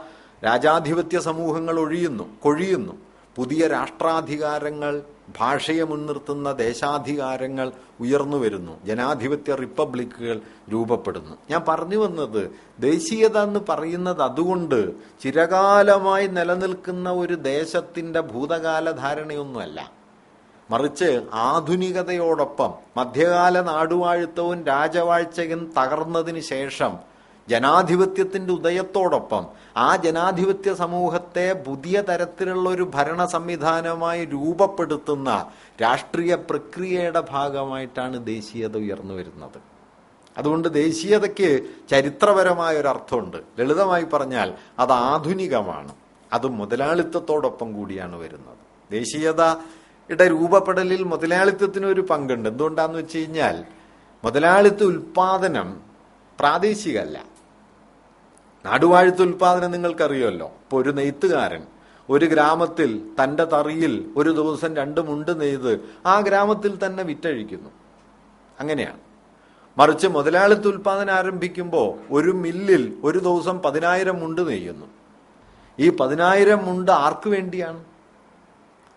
രാജാധിപത്യ സമൂഹങ്ങൾ ഒഴിയുന്നു കൊഴിയുന്നു. പുതിയ രാഷ്ട്രാധികാരങ്ങൾ ഭാഷയെ മുൻനിർത്തുന്ന ദേശാധികാരങ്ങൾ ഉയർന്നു വരുന്നു. ജനാധിപത്യ റിപ്പബ്ലിക്കുകൾ രൂപപ്പെടുന്നു. ഞാൻ പറഞ്ഞു വന്നത് ദേശീയത എന്ന് പറയുന്നത് അതുകൊണ്ട് ചിരകാലമായി നിലനിൽക്കുന്ന ഒരു ദേശത്തിന്റെ ഭൂതകാല ധാരണയൊന്നുമല്ല മറിച്ച് ആധുനികതയോടൊപ്പം മധ്യകാല നാടുവാഴുത്തവും രാജവാഴ്ചയും തകർന്നതിന് ശേഷം ജനാധിപത്യത്തിന്റെ ഉദയത്തോടൊപ്പം ആ ജനാധിപത്യ സമൂഹത്തെ പുതിയ തരത്തിലുള്ള ഒരു ഭരണ സംവിധാനമായി രൂപപ്പെടുത്തുന്ന രാഷ്ട്രീയ പ്രക്രിയയുടെ ഭാഗമായിട്ടാണ് ദേശീയത ഉയർന്നു വരുന്നത്. അതുകൊണ്ട് ദേശീയതയ്ക്ക് ചരിത്രപരമായ ഒരു അർത്ഥമുണ്ട്. ലളിതമായി പറഞ്ഞാൽ അത് ആധുനികമാണ്. അത് മുതലാളിത്തത്തോടൊപ്പം കൂടിയാണ് വരുന്നത്. ദേശീയതയുടെ രൂപപ്പെടലിൽ മുതലാളിത്തത്തിന് ഒരു പങ്കുണ്ട്. എന്തുകൊണ്ടാന്ന് വെച്ച് കഴിഞ്ഞാൽ മുതലാളിത്ത ഉൽപാദനം പ്രാദേശികമല്ല. നാടുവാഴുത്ത ഉൽപാദനം നിങ്ങൾക്കറിയുമല്ലോ. ഇപ്പൊ ഒരു നെയ്ത്തുകാരൻ ഒരു ഗ്രാമത്തിൽ തന്റെ തറിയിൽ ഒരു ദിവസം രണ്ട് മുണ്ട് നെയ്ത് ആ ഗ്രാമത്തിൽ തന്നെ വിറ്റഴിക്കുന്നു. അങ്ങനെയാണ്. മറിച്ച് മുതലാളിത്ത ഉൽപാദനം ആരംഭിക്കുമ്പോൾ ഒരു മില്ലിൽ ഒരു ദിവസം പതിനായിരം മുണ്ട് നെയ്യുന്നു. ഈ പതിനായിരം മുണ്ട് ആർക്ക് വേണ്ടിയാണ്?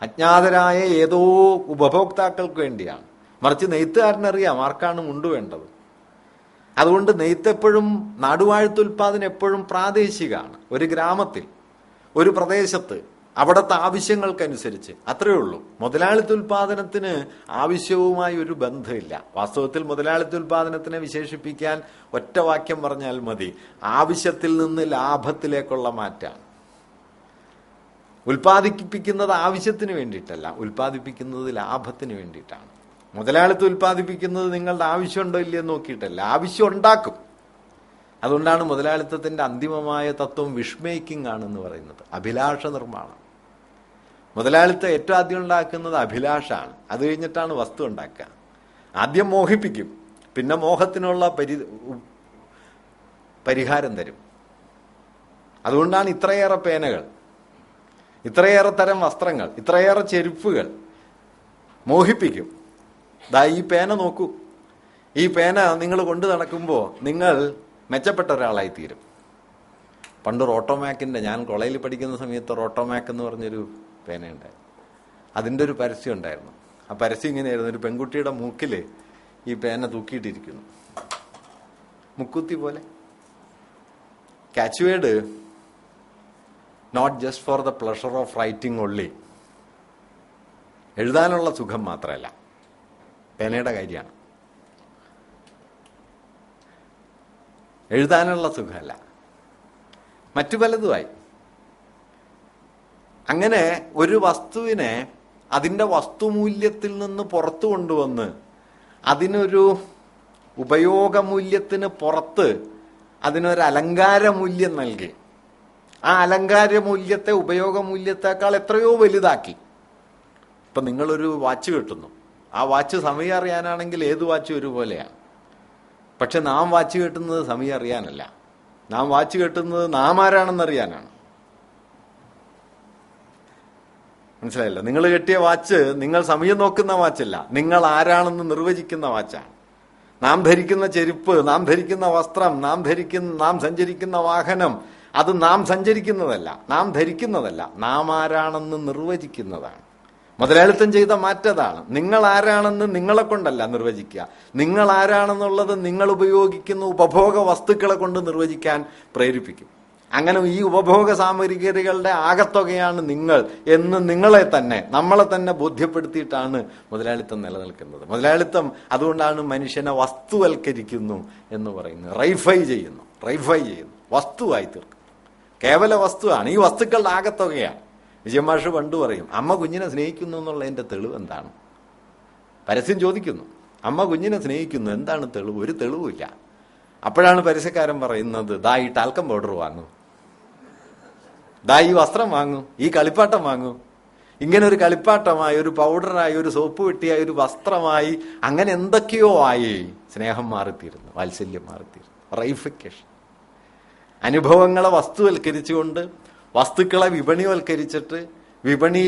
അജ്ഞാതരായ ഏതോ ഉപഭോക്താക്കൾക്ക് വേണ്ടിയാണ്. മറിച്ച് നെയ്ത്തുകാരനറിയാം ആർക്കാണ് മുണ്ട് വേണ്ടത്. അതുകൊണ്ട് നെയ്ത്തെപ്പോഴും നാടുവാഴുത്തുൽപാദനം നാടുവാഴ്ത്ത എപ്പോഴും പ്രാദേശികമാണ്. ഒരു ഗ്രാമത്തിൽ ഒരു പ്രദേശത്ത് അവിടുത്തെ ആവശ്യങ്ങൾക്കനുസരിച്ച്. അത്രയേ ഉള്ളൂ. മുതലാളിത്തുൽപാദനത്തിന് ആവശ്യവുമായി ഒരു ബന്ധമില്ല. വാസ്തവത്തിൽ മുതലാളിത്തുൽപാദനത്തിനെ വിശേഷിപ്പിക്കാൻ ഒറ്റ വാക്യം പറഞ്ഞാൽ മതി. ആവശ്യത്തിൽ നിന്ന് ലാഭത്തിലേക്കുള്ള മാറ്റാണ്. ഉൽപ്പാദിപ്പിക്കുന്നത് ആവശ്യത്തിന് വേണ്ടിയിട്ടല്ല. ഉൽപ്പാദിപ്പിക്കുന്നത് ലാഭത്തിന് വേണ്ടിയിട്ടാണ്. മുതലാളിത്തം ഉൽപ്പാദിപ്പിക്കുന്നത് നിങ്ങളുടെ ആവശ്യമുണ്ടോ ഇല്ലയോ എന്ന് നോക്കിയിട്ടല്ല. ആവശ്യം ഉണ്ടാക്കും അതുകൊണ്ടാണ് മുതലാളിത്തത്തിന്റെ അന്തിമമായ തത്വം വിഷ്മേക്കിംഗ് ആണെന്ന് പറയുന്നത്. അഭിലാഷ നിർമ്മാണം. മുതലാളിത്തം ഏറ്റവും ആദ്യം ഉണ്ടാക്കുന്നത് അഭിലാഷാണ്. അത് കഴിഞ്ഞിട്ടാണ് വസ്തു ഉണ്ടാക്കുക. ആദ്യം മോഹിപ്പിക്കും. പിന്നെ മോഹത്തിനുള്ള പരി പരിഹാരം തരും. അതുകൊണ്ടാണ് ഇത്രയേറെ പേനകൾ. ഇത്രയേറെ തരം വസ്ത്രങ്ങൾ. ഇത്രയേറെ ചെരുപ്പുകൾ. മോഹിപ്പിക്കും. ദാ ഈ പേന നോക്കൂ. ഈ പേന നിങ്ങൾ കൊണ്ടു നടക്കുമ്പോൾ നിങ്ങൾ മെച്ചപ്പെട്ട ഒരാളായി തീരും. പണ്ട് റോട്ടോമാക്കിന്റെ ഞാൻ കോളേജിൽ പഠിക്കുന്ന സമയത്ത് റോട്ടോമാക്ക് എന്ന് പറഞ്ഞൊരു പേനയുണ്ടായിരുന്നു അതിന്റെ ഒരു പരസ്യം ഉണ്ടായിരുന്നു. ആ പരസ്യം ഇങ്ങനെയായിരുന്നു. ഒരു പെൺകുട്ടിയുടെ മൂക്കിൽ ഈ പേന തൂക്കിയിട്ടിരിക്കുന്നു. മുക്കുത്തി പോലെ. Catchword not just for the pleasure of writing only എഴുതാനുള്ള സുഖം മാത്രമല്ല. പേനയുടെ കാര്യമാണ്. എഴുതാനുള്ള സുഖമല്ല. മറ്റു പലതുമായി. അങ്ങനെ ഒരു വസ്തുവിനെ അതിന്റെ വസ്തുമൂല്യത്തിൽ നിന്ന് പുറത്തു കൊണ്ടുവന്ന് അതിനൊരു ഉപയോഗമൂല്യത്തിന് പുറത്ത് അതിനൊരു അലങ്കാര മൂല്യം നൽകി. ആ അലങ്കാര മൂല്യത്തെ ഉപയോഗമൂല്യത്തെക്കാൾ എത്രയോ വലുതാക്കി. ഇപ്പം നിങ്ങളൊരു വാച്ച് കിട്ടുന്നു. ആ വാച്ച് സമയം അറിയാനാണെങ്കിൽ ഏത് വാച്ച് ഒരുപോലെയാണ് പക്ഷെ നാം വാച്ച് കെട്ടുന്നത് സമയം അറിയാനല്ല. നാം വാച്ച് കെട്ടുന്നത് നാം ആരാണെന്നറിയാനാണ്. മനസ്സിലായില്ല? നിങ്ങൾ കെട്ടിയ വാച്ച് നിങ്ങൾ സമയം നോക്കുന്ന വാച്ചല്ല. നിങ്ങൾ ആരാണെന്ന് നിർവചിക്കുന്ന വാച്ചാണ്. നാം ധരിക്കുന്ന ചെരുപ്പ് നാം ധരിക്കുന്ന വസ്ത്രം നാം ധരിക്കുന്ന നാം സഞ്ചരിക്കുന്ന വാഹനം അത് നാം സഞ്ചരിക്കുന്നതല്ല. നാം ധരിക്കുന്നതല്ല. നാം ആരാണെന്ന് നിർവചിക്കുന്നതാണ്. മുതലാളിത്തം ചെയ്ത മാറ്റതാണ്. നിങ്ങൾ ആരാണെന്ന് നിങ്ങളെ കൊണ്ടല്ല നിർവചിക്കുക. നിങ്ങൾ ആരാണെന്നുള്ളത് നിങ്ങൾ ഉപയോഗിക്കുന്ന ഉപഭോഗ വസ്തുക്കളെ കൊണ്ട് നിർവചിക്കാൻ പ്രേരിപ്പിക്കും. അങ്ങനെ ഈ ഉപഭോഗ സാമഗ്രികളുടെ ആകത്തുകയാണ് നിങ്ങൾ എന്ന് നിങ്ങളെ തന്നെ നമ്മളെ തന്നെ ബോധ്യപ്പെടുത്തിയിട്ടാണ് മുതലാളിത്തം നിലനിൽക്കുന്നത്. മുതലാളിത്തം അതുകൊണ്ടാണ് മനുഷ്യനെ വസ്തുവൽക്കരിക്കുന്നു എന്ന് പറയുന്നത്. റൈഫൈ ചെയ്യുന്നു. റൈഫൈ ചെയ്യുന്നു. വസ്തുവായി തീർക്കുന്നു. കേവല വസ്തുവാണ്. ഈ വസ്തുക്കളുടെ ആകത്തുകയാണ്. വിജയമാഷ് പണ്ട് പറയും അമ്മ കുഞ്ഞിനെ സ്നേഹിക്കുന്നു എന്നുള്ളതിന്റെ തെളിവ് എന്താണ്? പരസ്യം ചോദിക്കുന്നു അമ്മ കുഞ്ഞിനെ സ്നേഹിക്കുന്നു എന്താണ് തെളിവ്? ഒരു തെളിവുമില്ല അപ്പോഴാണ് പരസ്യക്കാരൻ പറയുന്നത് ദാ ഈ ടാൽക്കം പൗഡർ വാങ്ങൂ. ദാ ഈ വസ്ത്രം വാങ്ങൂ. ഈ കളിപ്പാട്ടം വാങ്ങൂ. ഇങ്ങനെ ഒരു കളിപ്പാട്ടമായി ഒരു പൗഡറായി ഒരു സോപ്പ് വെട്ടിയായി ഒരു വസ്ത്രമായി അങ്ങനെ എന്തൊക്കെയോ ആയി സ്നേഹം മാറിത്തീരുന്നു വാത്സല്യം മാറിത്തീരുന്നു റൈഫിക്കേഷൻ. അനുഭവങ്ങളെ വസ്തുവൽക്കരിച്ചുകൊണ്ട് വസ്തുക്കളെ വിപണിവൽക്കരിച്ചിട്ട് വിപണി